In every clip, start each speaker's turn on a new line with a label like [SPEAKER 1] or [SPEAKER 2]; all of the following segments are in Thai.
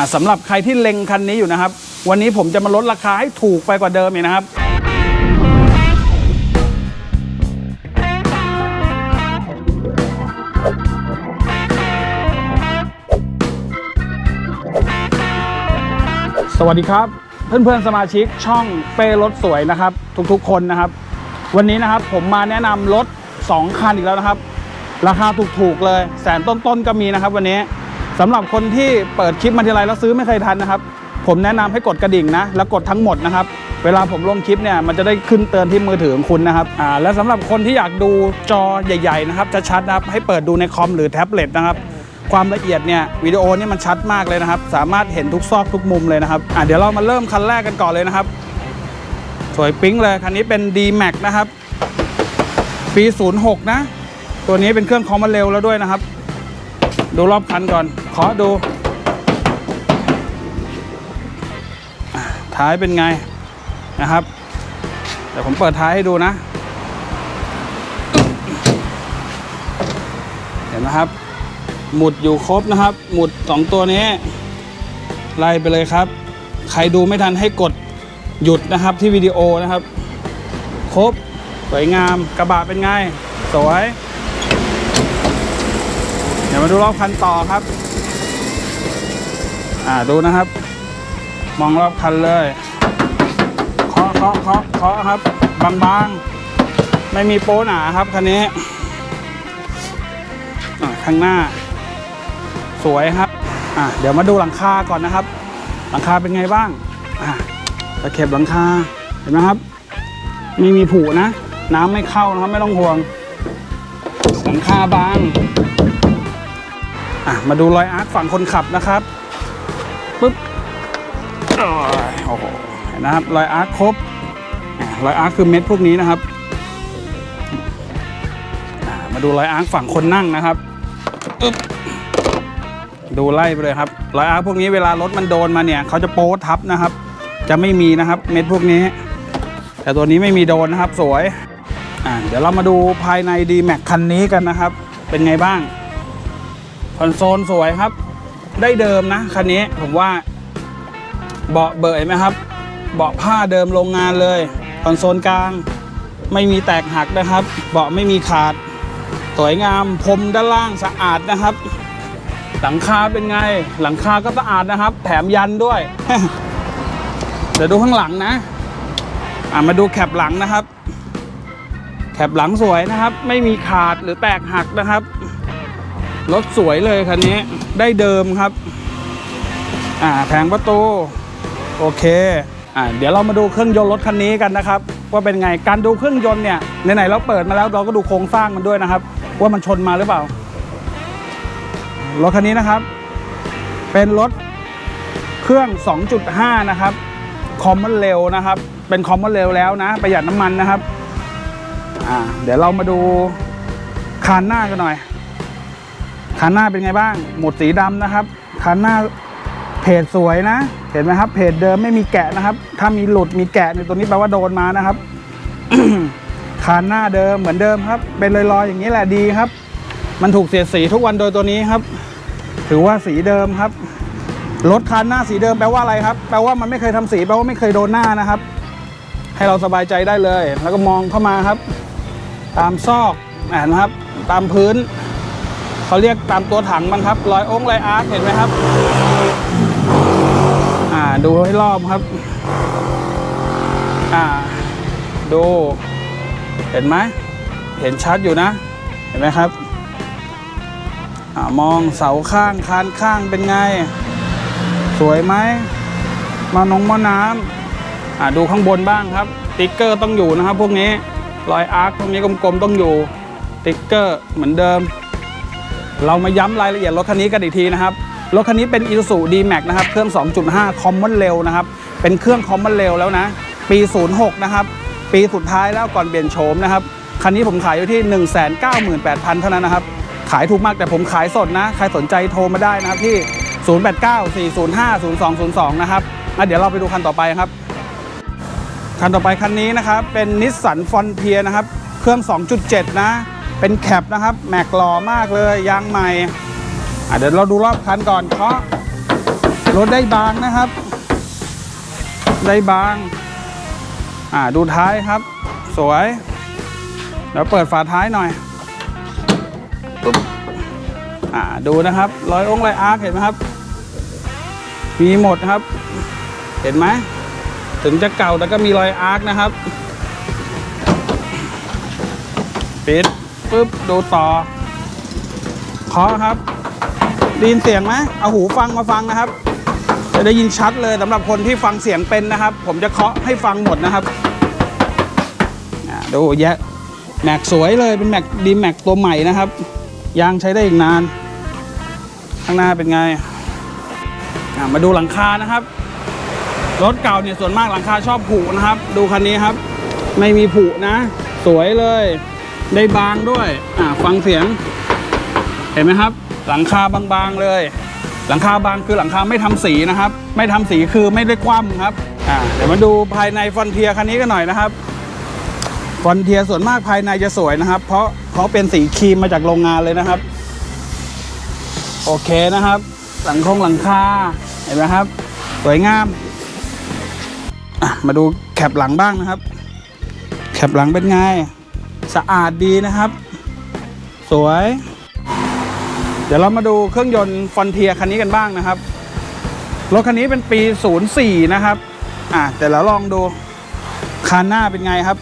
[SPEAKER 1] อะสำหรับใครที่เล็งคันนี้อยู่นะครับ วันนี้ผมจะมาลดราคาให้ถูกไปกว่าเดิมอีกนะครับ สวัสดีครับ เพื่อนๆสมาชิกช่องเป้รถสวยนะครับ ทุกๆคนนะครับ วันนี้นะครับผมมาแนะนำรถ 2 คันอีกแล้วนะครับ ราคาถูกๆเลยแสนต้นๆก็มีนะครับ วันนี้ สำหรับคนที่เปิดคลิปมาทีไรแล้วซื้อไม่เคยทันนะครับ ผมแนะนำให้กดกระดิ่งนะแล้วกดทั้งหมดนะครับเวลาผมลงคลิปเนี่ยมันจะได้ขึ้นเตือนที่มือถือของคุณนะครับอ่าและสำหรับคนที่อยากดูจอใหญ่ ๆ นะครับจะชัดนะครับให้เปิดดูในคอมหรือแท็บเล็ตนะครับความละเอียดเนี่ยวิดีโอนี่มันชัดมากเลยนะครับ สามารถเห็นทุกซอกทุกมุมเลยนะครับอะเดี๋ยวเรามาเริ่มคันแรกกันก่อนเลยนะครับ สวยปิ๊งเลยคันนี้เป็น D-Max นะครับปี 06 นะ ตัวนี้เป็นเครื่องคอมมาเร็วแล้วด้วยนะครับ ดูรอบคันก่อนเคาะดู ท้ายเป็นไงนะครับ เดี๋ยวผมเปิดท้ายให้ดูนะ เห็นไหมครับ หมุดอยู่ครบนะครับ หมุด 2 ตัวนี้ ไล่ไปเลยครับ ใครดูไม่ทันให้กดหยุดนะครับที่วิดีโอนะครับ ครบ สวยงามกระบะเป็นไง สวย เดี๋ยวมาดูรอบคันต่อครับ อ่าดูนะครับ มองรอบคันเลยเคาะเคาะเคาะเคาะครับ บางๆ ไม่มีโป้หนาครับคันนี้ข้างหน้า สวยครับอะเดี๋ยวมาดูหลังคาก่อนนะครับ หลังคาเป็นไงบ้างอะตะเข็บหลังคาเห็นไหมครับไม่มีผุนะ น้ำไม่เข้านะครับไม่ต้องห่วง หลังคาบาง อะมาดูรอยอาร์คฝั่งคนขับนะครับปึ๊บโอ้โหเห็นนะครับรอยอาร์คครบรอยอาร์คคือเม็ดพวกนี้นะครับมาดูรอยอาร์คฝั่งคนนั่งนะครับอึ๊บดูไล่ไปเลยครับรอยอาร์คพวกนี้เวลารถมันโดนมาเนี่ยเขาจะโป๊ทับนะครับ จะไม่มีนะครับเม็ดพวกนี้ แต่ตัวนี้ไม่มีโดนนะครับสวยอ่าเดี๋ยวเรามาดูภายใน d m a x คันนี้กันนะครับ เป็นไงบ้าง คอนโซลสวยครับ ได้เดิมนะคันนี้ผมว่า เบาะเบยไหมครับ เบาะผ้าเดิมโรงงานเลยคอนโซลกลาง ไม่มีแตกหักนะครับ เบาะไม่มีขาด สวยงามพรมด้านล่างสะอาดนะครับ หลังคาเป็นไง หลังคาก็สะอาดนะครับ แถมยันด้วย เดี๋ยวดูข้างหลังนะอ่ามาดูแคปหลังนะครับ แคปหลังสวยนะครับ ไม่มีขาดหรือแตกหักนะครับ รถสวยเลยคันนี้ได้เดิมครับ อ่าแผงประตู โอเคอ่าเดี๋ยวเรามาดูเครื่องยนต์รถคันนี้กันนะครับ ว่าเป็นไงการดูเครื่องยนต์เนี่ยไหนๆเราเปิดมาแล้วเราก็ดูโครงสร้างมันด้วยนะครับ ว่ามันชนมาหรือเปล่ารถคันนี้นะครับ เป็นรถเครื่อง 2.5 นะครับคอมมอนเร็วนะครับ เป็นคอมมอนเร็วแล้วนะ ประหยัดน้ำมันนะครับ อ่า เดี๋ยวเรามาดูคานหน้ากันหน่อย คานหน้าเป็นไงบ้าง หมดสีดำนะครับคานหน้าเพจสวยนะ เห็นไหมครับ เพจเดิมไม่มีแกะนะครับ ถ้ามีหลุดมีแกะในตัวนี้แปลว่าโดนมานะครับคานหน้าเดิมเหมือนเดิมครับ เป็นลอยๆอย่างนี้แหละดีครับ มันถูกเสียดสีทุกวันโดยตัวนี้ครับ ถือว่าสีเดิมครับรถคันหน้าสีเดิมแปลว่าอะไรครับ แปลว่ามันไม่เคยทำสีแปลว่าไม่เคยโดนหน้านะครับ ให้เราสบายใจได้เลย แล้วก็มองเข้ามาครับ ตามซอกอ่านะครับ ตามพื้น เขาเรียกตามตัวถังมันครับรอยองค์รอยอาร์คเห็นไหมครับ อ่าดูให้รอบครับ อ่า ดู เห็นไหมเห็นชัดอยู่นะ เห็นไหมครับอ่ามองเสาข้างคานข้างเป็นไง สวยไหมมานงมาน้ำอ่าดูข้างบนบ้างครับ ติ๊กเกอร์ต้องอยู่นะครับ พวกนี้รอยอาร์คพวกนี้กลมๆต้องอยู่ติ๊กเกอร์เหมือนเดิม เรามาย้ำรายละเอียดรถคันนี้กันอีกทีนะครับ รถคันนี้เป็น Isuzu D-Max นะครับ เครื่อง 2.5 Common Rail นะครับ เป็นเครื่อง Common Rail แล้วนะ ปี 06 นะครับ ปีสุดท้ายแล้วก่อนเปลี่ยนโฉมนะครับ คันนี้ผมขายอยู่ที่ 198,000 เท่านั้นนะครับ ขายถูกมากแต่ผมขายสดนะ ใครสนใจโทรมาได้นะครับที่ 0894050202 นะครับอะเดี๋ยวเราไปดูคันต่อไปครับ คันต่อไปคันนี้นะครับ เป็นนิสสันฟอนเทียนะครับ เครื่อง 2.7 นะ เป็นแคปนะครับ แม็กหล่อมากเลยยางใหม่เดี๋ยวเราดูรอบคันก่อนเคาะรถได้บางนะครับ ได้บาง อ่าดูท้ายครับ สวยแล้วเปิดฝาท้ายหน่อยปุ๊บอ่าดูนะครับรอยองค์รอยอาร์คเห็นไหมครับ มีหมดครับ เห็นไหมถึงจะเก่าแต่ก็มีรอยอาร์คนะครับปิด ปุ๊บดูต่อเคาะครับได้ยินเสียงไหมเอาหูฟังมาฟังนะครับ จะได้ยินชัดเลยสำหรับคนที่ฟังเสียงเป็นนะครับ ผมจะเคาะให้ฟังหมดนะครับดูแยะแม็กสวยเลยเป็นแม็กดีแม็กตัวใหม่นะครับ ยางใช้ได้อีกนาน ข้างหน้าเป็นไงมาดูหลังคานะครับ รถเก่าเนี่ยส่วนมากหลังคาชอบผุนะครับ ดูคันนี้ครับ ไม่มีผุนะ สวยเลย ได้บางด้วย อ่าฟังเสียง เห็นไหมครับ หลังคาบางๆเลย หลังคาบางคือหลังคาไม่ทำสีนะครับ ไม่ทำสีคือไม่ได้คว่ำครับ อ่าเดี๋ยวมาดูภายในฟอนเทียคันนี้กันหน่อยนะครับฟอนเทียส่วนมากภายในจะสวยนะครับ เพราะเขาเป็นสีครีมมาจากโรงงานเลยนะครับ โอเคนะครับ หลังคงหลังคาเห็นไหมครับ สวยงามมาดูแคปหลังบ้างนะครับ แคปหลังเป็นไง สะอาดดีนะครับ สวย เดี๋ยวเรามาดูเครื่องยนต์ฟอนเทียคันนี้กันบ้างนะครับ รถคันนี้เป็นปี 04 นะครับ อะแต่เราลองดูคันหน้าเป็นไงครับ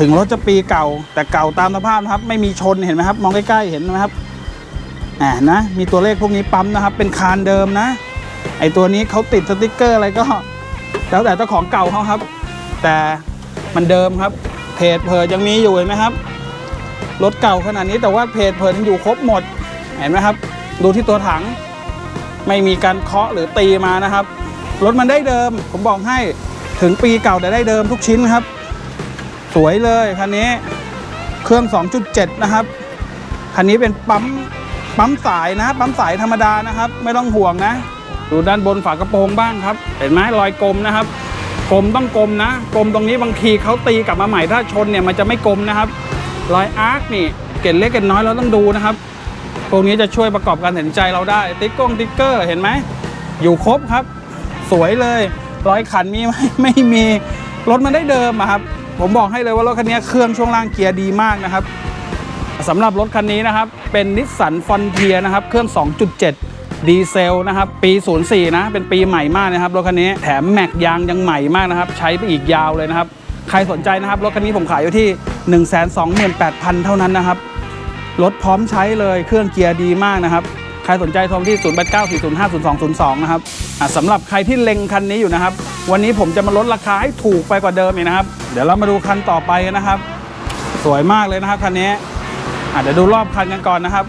[SPEAKER 1] ถึงรถจะปีเก่า แต่เก่าตามสภาพนะครับ ไม่มีชนเห็นไหมครับ มองใกล้ๆเห็นไหมครับอ่านะ มีตัวเลขพวกนี้ปั๊มนะครับ เป็นคานเดิมนะ ไอตัวนี้เขาติดสติกเกอร์อะไรก็ แล้วแต่เจ้าของเก่าเขาครับ แต่มันเดิมครับ เพจเพจยังมีอยู่เห็นไหมครับ รถเก่าขนาดนี้แต่ว่าเพจเพจยังอยู่ครบหมด เห็นไหมครับ ดูที่ตัวถัง ไม่มีการเคาะหรือตีมานะครับ รถมันได้เดิม ผมบอกให้ถึงปีเก่าแต่ได้เดิมทุกชิ้นครับ สวยเลยคันนี้ เครื่อง 2.7 นะครับ คันนี้เป็นปั๊มปั๊มสายนะปั๊มสายธรรมดานะครับ ไม่ต้องห่วงนะ ดูด้านบนฝากระโปรงบ้างครับ เห็นไหมรอยกลมนะครับ กลมต้องกลมนะ กลมตรงนี้บางทีเขาตีกลับมาใหม่ถ้าชนเนี่ยมันจะไม่กลมนะครับรอยอาร์คนี่เกล็ดเล็กเกล็ดน้อยเราต้องดูนะครับพวกนี้จะช่วยประกอบการตัดสินใจเราได้ติ๊กกงติ๊กเกอร์เห็นไหมอยู่ครบครับ สวยเลยรอยขันมีไหมไม่มีรถมันได้เดิมอะครับ ผมบอกให้เลยว่ารถคันนี้เครื่องช่วงล่างเกียร์ดีมากนะครับสำหรับรถคันนี้นะครับเป็นนิสสันฟอนเทียนะครับเครื่อง 2.7 ดีเซลนะครับปี 04 นะ เป็นปีใหม่มากนะครับรถคันนี้แถมแม็กยางยังใหม่มากนะครับ ใช้ไปอีกยาวเลยนะครับ ใครสนใจนะครับ รถคันนี้ผมขายอยู่ที่ 128,000 เท่านั้นนะครับ รถพร้อมใช้เลยเครื่องเกียร์ดีมากนะครับใครสนใจโทรที่ 0894050202 นะครับสำหรับใครที่เล็งคันนี้อยู่นะครับ วันนี้ผมจะมาลดราคาให้ถูกไปกว่าเดิมอีกนะครับ เดี๋ยวเรามาดูคันต่อไปนะครับ สวยมากเลยนะครับคันนี้เดี๋ยวดูรอบคันกันก่อนนะครับ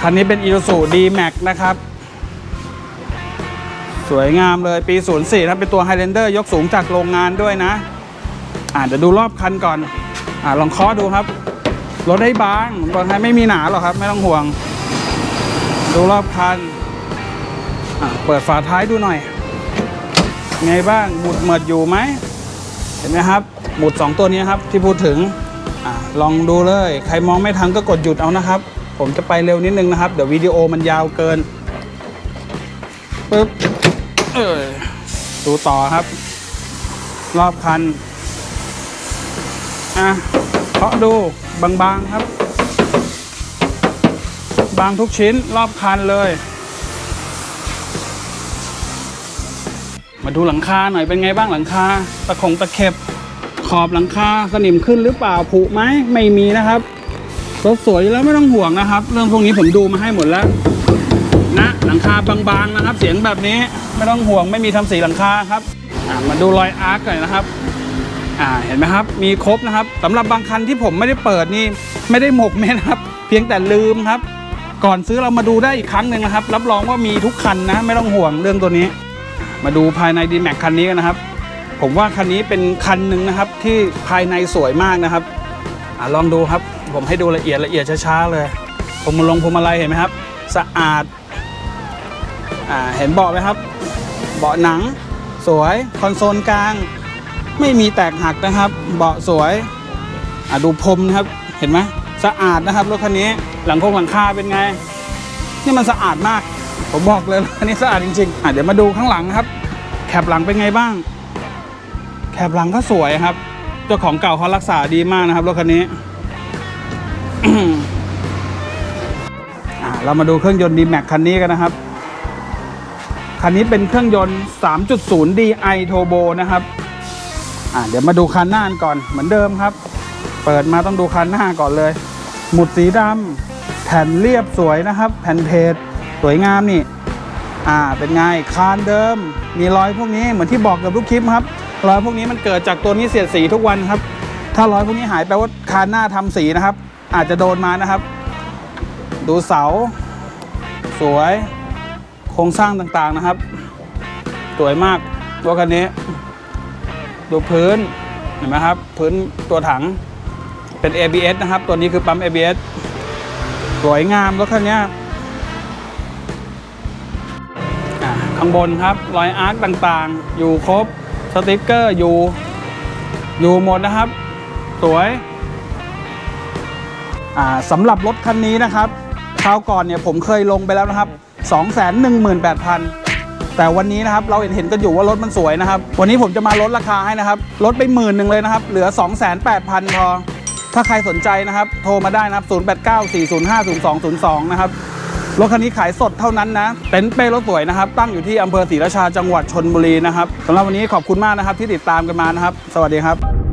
[SPEAKER 1] คันนี้เป็น Isuzu D-Max นะครับ สวยงามเลยปี 04นะเป็นตัว Highlander ยกสูงจากโรงงานด้วยนะอะเดี๋ยวดูรอบคันก่อนอะลองเคาะดูครับ รถได้บางผมบอกให้ไม่มีหนาหรอกครับ ไม่ต้องห่วง ดูรอบคันอะเปิดฝาท้ายดูหน่อย ไงบ้างหมุดเหมิดอยู่ไหม เห็นไหมครับ หมุด 2 ตัวนี้ครับที่พูดถึงอะลองดูเลย ใครมองไม่ทันก็กดหยุดเอานะครับ ผมจะไปเร็วนิดนึงนะครับ เดี๋ยววิดีโอมันยาวเกินปึ๊บเออดูต่อครับ รอบคัน อะเคาะดูบางๆครับ บางทุกชิ้นรอบคันเลย มาดูหลังคาหน่อยเป็นไงบ้างหลังคา ตะขงตะเข็บขอบหลังคาสนิมขึ้นหรือเปล่าผุไหมไม่มีนะครับ รถสวยแล้วไม่ต้องห่วงนะครับ เรื่องพวกนี้ผมดูมาให้หมดแล้ว นะหลังคาบางๆนะครับ เสียงแบบนี้ไม่ต้องห่วงไม่มีทำสีหลังคาครับมาดูรอยอาร์คหน่อยนะครับอ่าเห็นไหมครับ มีครบนะครับสำหรับบางคันที่ผมไม่ได้เปิดนี่ไม่ได้หมกเม็ดนะครับ เพียงแต่ลืมครับ ก่อนซื้อเรามาดูได้อีกครั้งหนึ่งนะครับ รับรองว่ามีทุกคันนะ ไม่ต้องห่วงเรื่องตัวนี้ มาดูภายในดีแม็กคันนี้กันนะครับ ผมว่าคันนี้เป็นคันหนึ่งนะครับที่ภายในสวยมากนะครับอลองดูครับ ผมให้ดูละเอียดละเอียดช้าๆเลยผมมาลงพวงมาลัยเห็นไหมครับ สะอาดอ่าเห็นเบาะไหมครับ เบาะหนัง สวยคอนโซลกลาง ไม่มีแตกหักนะครับ เบาะสวยอะดูพรมนะครับเห็นไหมสะอาดนะครับรถคันนี้หลังโครงหลังคาเป็นไง นี่มันสะอาดมาก ผมบอกเลยอันนี้สะอาดจริงๆอะเดี๋ยวมาดูข้างหลังครับ แคปหลังเป็นไงบ้าง แคปหลังก็สวยครับเจ้าของเก่าเขารักษาดีมากนะครับรถคันนี้ เรามาดูเครื่องยนต์ D-Max คันนี้กันนะครับ คันนี้เป็นเครื่องยนต์ 3.0 DI Turbo นะครับเดี๋ยวมาดูคันหน้ากันก่อนเหมือนเดิมครับ เปิดมาต้องดูคันหน้าก่อนเลย หมุดสีดำแผ่นเรียบสวยนะครับ แผ่นเพจสวยงามนี่ อ่าเป็นไงคานเดิม มีรอยพวกนี้เหมือนที่บอกกับทุกคลิปครับรอยพวกนี้มันเกิดจากตัวนี้เสียดสีทุกวันครับ ถ้ารอยพวกนี้หายแปลว่าคานหน้าทำสีนะครับ อาจจะโดนมานะครับ ดูเสา สวยโครงสร้างต่างๆนะครับ สวยมากตัวคันนี้ ดูพื้นเห็นไหมครับ พื้นตัวถังเป็น ABS นะครับ ตัวนี้คือปั๊ม ABS สวยงามรถคันนี้ข้างบนครับ รอยอาร์คต่างๆ อยู่ครบ สติกเกอร์อยู่ อยู่หมดนะครับ สวย สำหรับรถคันนี้นะครับคราวก่อนเนี่ยผมเคยลงไปแล้วนะครับ218,000 แต่วันนี้นะครับเราเห็นเห็นกันอยู่ว่ารถมันสวยนะครับ วันนี้ผมจะมาลดราคาให้นะครับลดไปหมื่นหนึ่งเลยนะครับ เหลือ208,000 พอ ถ้าใครสนใจนะครับ โทรมาได้นะครับ 0894050202 นะครับรถคันนี้ขายสดเท่านั้นนะเต็นเป้รถสวยนะครับ ตั้งอยู่ที่อำเภอศรีราชาจังหวัดชนบุรีนะครับสำหรับวันนี้ขอบคุณมากนะครับที่ติดตามกันมานะครับ สวัสดีครับ